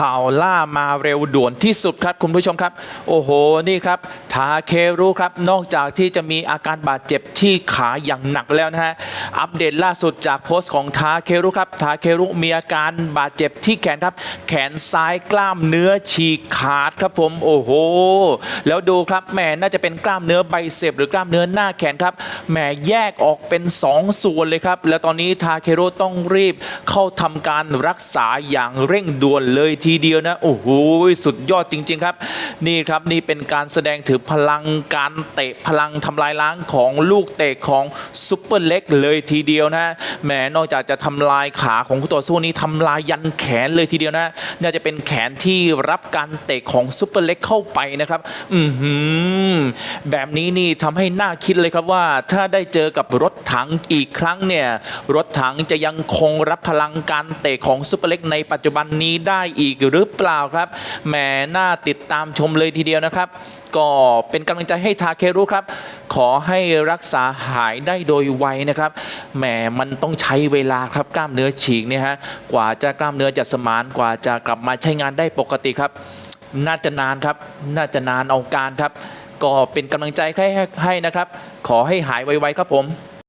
ข่าวล่ามาเร็วด่วนที่สุดครับคุณผู้ชมครับ โอ้โหนี่ครับทาเครุครับนอกจากที่จะมีอาการบาดเจ็บที่ขาอย่างหนักแล้วนะฮะอัปเดตล่าสุดจากโพสต์ของทาเครุครับทาเครุมีอาการบาดเจ็บที่แขนครับ แขนซ้ายกล้ามเนื้อฉีกขาดครับผมโอ้โห แล้วดูครับแหมน่าจะเป็นกล้ามเนื้อไบเซปหรือกล้ามเนื้อหน้าแขนครับแหมแยกออกเป็น 2 ส่วนเลยครับ แล้วตอนนี้ทาเคโรต้องรีบเข้าทำการรักษาอย่างเร่งด่วนเลยทีีเดียวนะโอ้โหสุดยอดจริง ๆ ครับ นี่ครับนี่เป็นการแสดงถึงพลังการเตะพลังทำลายล้างของลูกเตะของซุปเปอร์เล็กเลยทีเดียวนะแหมนอกจากจะทำลายขาของคู่ต่อสู้นี้ทำลายยันแขนเลยทีเดียวนะน่าจะเป็นแขนที่รับการเตะของซุปเปอร์เล็กเข้าไปนะครับอือหือแบบนี้นี่ทำให้น่าคิดเลยครับว่า ถ้าได้เจอกับรถถังอีกครั้งเนี่ยรถถังจะยังคงรับพลังการเตะของซุปเปอร์เล็กในปัจจุบันนี้ได้อีกอีกหรือเปล่าครับแหมน่าติดตามชมเลยทีเดียวนะครับ ก็เป็นกำลังใจให้ทาเครุครับ ขอให้รักษาหายได้โดยไวนะครับแหมมันต้องใช้เวลาครับกล้ามเนื้อฉีกเนี่ยฮะกว่าจะกล้ามเนื้อจะสมานกว่าจะกลับมาใช้งานได้ปกติครับ น่าจะนานครับ น่าจะนานเอาการครับ ก็เป็นกำลังใจให้ให้นะครับ ขอให้หายไวๆครับผม